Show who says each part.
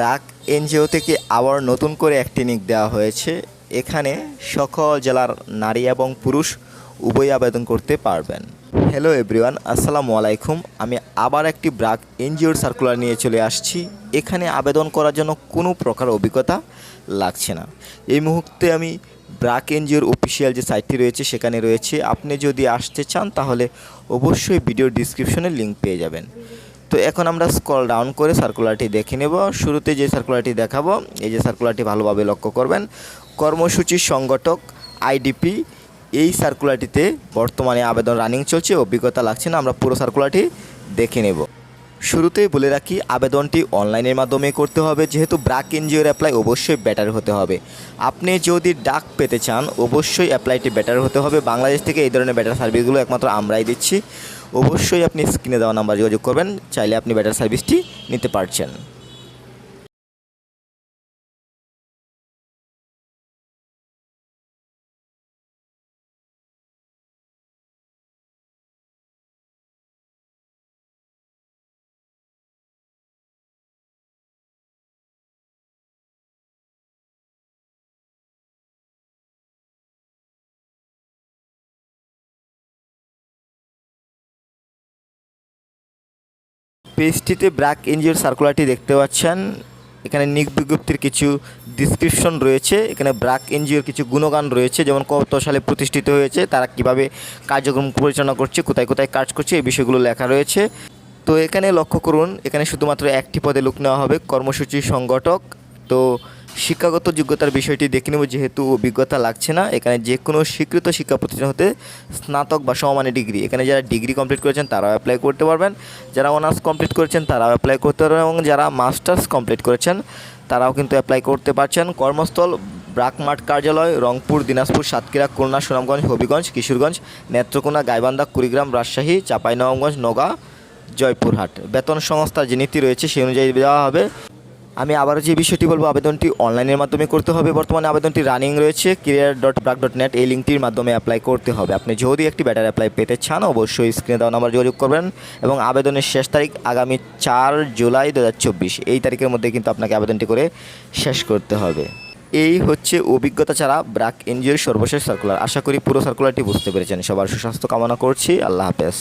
Speaker 1: BRAC NGO থেকে আবার নতুন করে একটি নিক দেওয়া হয়েছে। এখানে সকল জেলার নারী এবং পুরুষ উভয় আবেদন করতে পারবেন। হ্যালো এভরিওয়ান আসসালামু আলাইকুম। আমি আবার একটি ব্রাক এনজিওর সার্কুলার নিয়ে চলে আসছি। এখানে আবেদন করার জন্য কোনো প্রকার অভিজ্ঞতা লাগছে না। এই মুহূর্তে আমি ব্রাক এনজিওর অফিসিয়াল যে সাইটটি রয়েছে, সেখানে রয়েছে। আপনি যদি আসতে চান, তাহলে অবশ্যই ভিডিও ডিসক্রিপশনে লিঙ্ক পেয়ে যাবেন। তো এখন আমরা স্কল ডাউন করে সার্কুলারটি দেখে নেব। শুরুতে যে সার্কুলারটি দেখাবো, এই যে সার্কুলারটি ভালোভাবে লক্ষ্য করবেন। কর্মসূচির সংগঠক আইডিপি এই সার্কুলারটিতে বর্তমানে আবেদন রানিং চলছে, অভিজ্ঞতা লাগছে না, আমরা পুরো সার্কুলারটি দেখে নেব। শুরুতেই বলে রাখি, আবেদনটি অনলাইনের মাধ্যমে করতে হবে। যেহেতু ব্রাক এনজিওর অ্যাপ্লাই অবশ্যই বেটার হতে হবে। আপনি যদি ডাক পেতে চান, অবশ্যই অ্যাপ্লাইটি বেটার হতে হবে। বাংলাদেশ থেকে এই ধরনের বেটার সার্ভিসগুলো একমাত্র আমরাই দিচ্ছি। অবশ্যই আপনি স্ক্রিনে দেওয়া নাম্বার যোগাযোগ করবেন, চাইলে আপনি বেটার সার্ভিসটি নিতে পারছেন। পেজটিতে ব্র্যাক এনজিওর সার্কুলারটি দেখতে পাচ্ছেন। এখানে নিক বিজ্ঞপ্তির কিছু ডিসক্রিপশন রয়েছে, এখানে ব্র্যাক এনজিওর কিছু গুণগান রয়েছে, যেমন কত সালে প্রতিষ্ঠিত হয়েছে, তারা কীভাবে কার্যক্রম পরিচালনা করছে, কোথায় কোথায় কাজ করছে, এই বিষয়গুলো লেখা রয়েছে। তো এখানে লক্ষ্য করুন, এখানে শুধুমাত্র একটি পদে লোক নেওয়া হবে, কর্মসূচি সংগঠক। তো শিক্ষাগত যোগ্যতার বিষয়টি দেখে নেব, যেহেতু অভিজ্ঞতা লাগছে না। এখানে যে কোনো স্বীকৃত শিক্ষা প্রতিষ্ঠান হতে স্নাতক বা সমমানের ডিগ্রি। এখানে যারা ডিগ্রি কমপ্লিট করেছেন, তারাও অ্যাপ্লাই করতে পারবেন। যারা অনার্স কমপ্লিট করেছেন, তারাও অ্যাপ্লাই করতে পারবেন। এবং যারা মাস্টার্স কমপ্লিট করেছেন, তারাও কিন্তু অ্যাপ্লাই করতে পারছেন। কর্মস্থল, ব্রাকমাঠ কার্যালয়, রংপুর, দিনাজপুর, সাতক্ষীরা, খুলনা, সুনামগঞ্জ, হবিগঞ্জ, কিশোরগঞ্জ, নেত্রকোনা, গাইবান্ধা, কুড়িগ্রাম, রাজশাহী, চাঁপাইনবাবগঞ্জ নওগাঁ জয়পুরহাট। বেতন সংস্থার যে নীতি রয়েছে, সেই অনুযায়ী দেওয়া হবে। আমি আবারও যে বিষয়টি বলব, আবেদনটি অনলাইনের মাধ্যমে করতে হবে। বর্তমানে আবেদনটি রানিং রয়েছে। ক্রিয়ার ডট ব্রাক ডট নেট এই লিঙ্কটির মাধ্যমে অ্যাপ্লাই করতে হবে। আপনি যদি একটি ব্যাটার অ্যাপ্লাই পেতে চান, অবশ্যই স্ক্রিনে দেওয়া নাম্বার যোগাযোগ করবেন এবং আবেদনের শেষ তারিখ আগামী চার জুলাই দু হাজার চব্বিশ। এই তারিখের মধ্যে কিন্তু আপনাকে আবেদনটি করে শেষ করতে হবে। এই হচ্ছে অভিজ্ঞতা ছাড়া ব্রাক এনজিওর সর্বশেষ সার্কুলার আশা করি পুরো সার্কুলারটি বুঝতে পেরেছেন। সবার সুস্বাস্থ্য কামনা করছি। আল্লাহ হাফেজ।